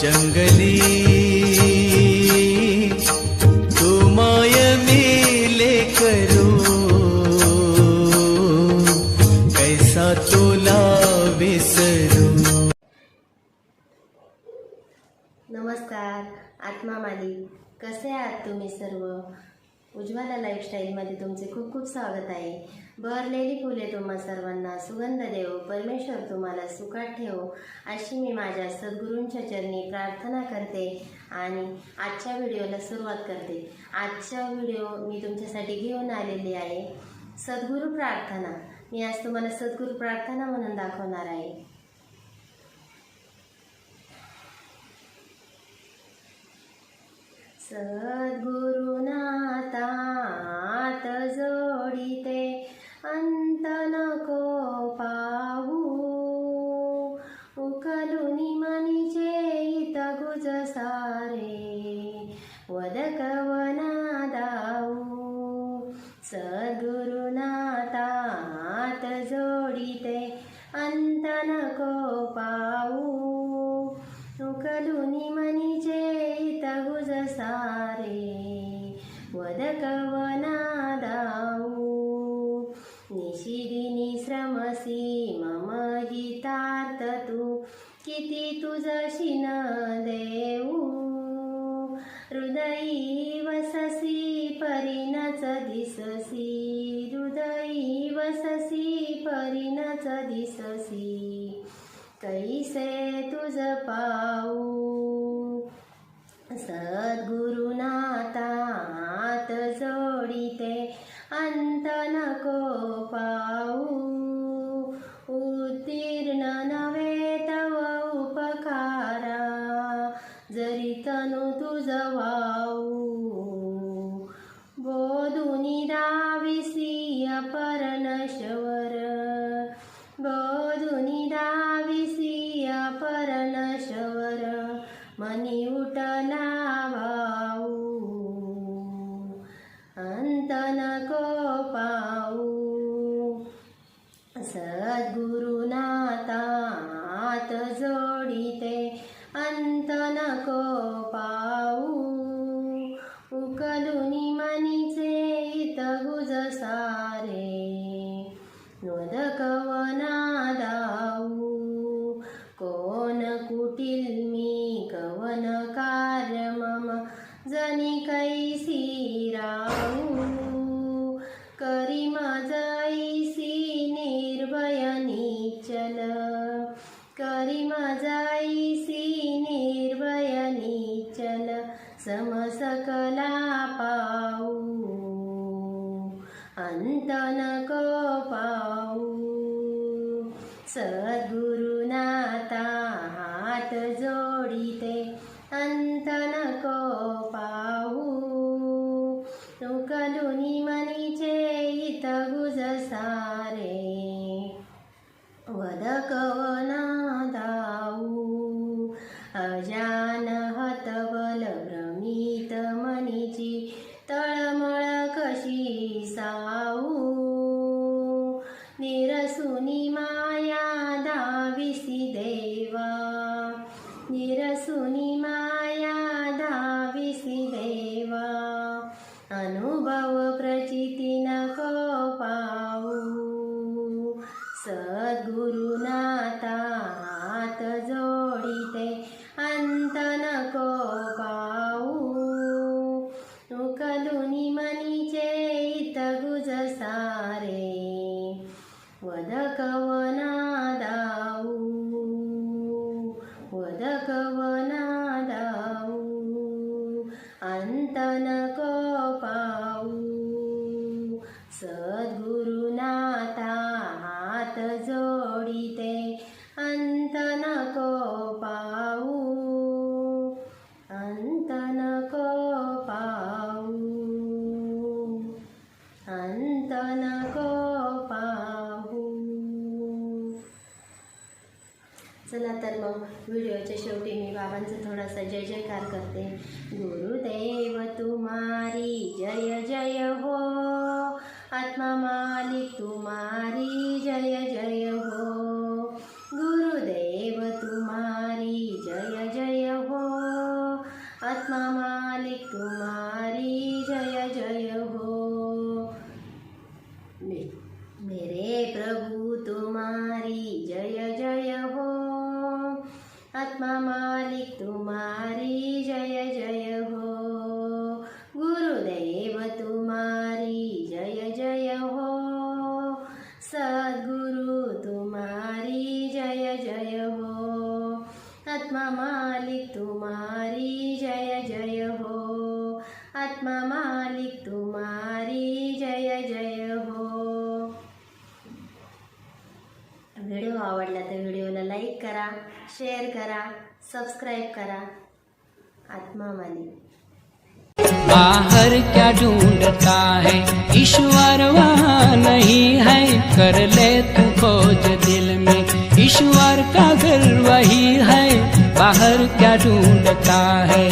जंगली। तुमाय मिले करो कैसा तुला विसरू नमस्कार आत्मा मालिक कसे आहात तुम्ही सर्व? उज्ज्वला लाईफस्टाईलमध्ये तुमचे खूप खूप स्वागत आहे. बहरलेली फुले तुम्हा सर्वांना सुगंध देव परमेश्वर तुम्हाला सुखात ठेवो अशी मी माझ्या सद्गुरूंच्या चरणी प्रार्थना करते आणि आजच्या व्हिडिओला सुरुवात करते. आजचा व्हिडिओ मी तुमच्यासाठी घेऊन आलेली आहे. सद्गुरू प्रार्थना. मी आज तुम्हाला सद्गुरू प्रार्थना म्हणून दाखवणार आहे. सद्गुरू उकलुनी मनीचे हित गुज सारे. वदकवना दाऊ सद्गुरुनाथात जोडिते अंत नको पाहू उकलुनी मनीचे किती तुझशी न देऊ? हृदयी वससी परिणच दिससी. हृदयी वससी परिणच दिससी. कैसे तुझ पाऊ? सद्गुरुनाथात जोडिते अंत नको पाऊ. अपरणशवर बोधुनी दाविसी अपरणशवर मनी उठला भाऊ अंत नको पाऊ सद्गुरुनाथात जोडिते अंत नको माझाईसी निर्भय निचल। करी माझाईसी निर्भय निचल। समसकला पाऊ। अंत नको पाऊ सद्गुरुनाथा हात जोडिते अंत नको पाहू उकलुनी मन वदकवना दाऊ अजान हतबल भ्रमित मनीची तळमळ कशी साऊ? निरसुनी माया दाविसी देवा। निरसुनी माया दाविसी देवा। अनुभव प्रचिती नको सद्गुरुनाथा हात जोडिते अंत नको पाऊ. उकलुनी मनीचे इत गुज सारे वदकवना दाऊ वदक हात जोडिते अंत नको पाऊ अंत नको पाऊ अंत नको पाऊ चला तर मग व्हिडिओच्या शेवटी मी बाबांचं थोडासा जय जयकार करते. गुरुदेव. जय जय हो। आत्मा मालिक तुम्हारी जय जय हो। गुरुदेव तुम्हारी जय जय हो। सद्गुरु तुम्हारी जय जय हो। आत्मा मालिक तुम्हारी जय जय हो। आत्मा मालिक तुम्हारी जय जय हो। व्हिडिओ आवडला तर व्हिडिओला लाईक करा, शेअर करा, सबस्क्राईब करा. आत्मा मालिक बाहर क्या ढूंढता है? ईश्वर वहाँ नहीं है। कर ले तू खोज दिल में। ईश्वर का घर वही है। बाहर क्या ढूंढता है?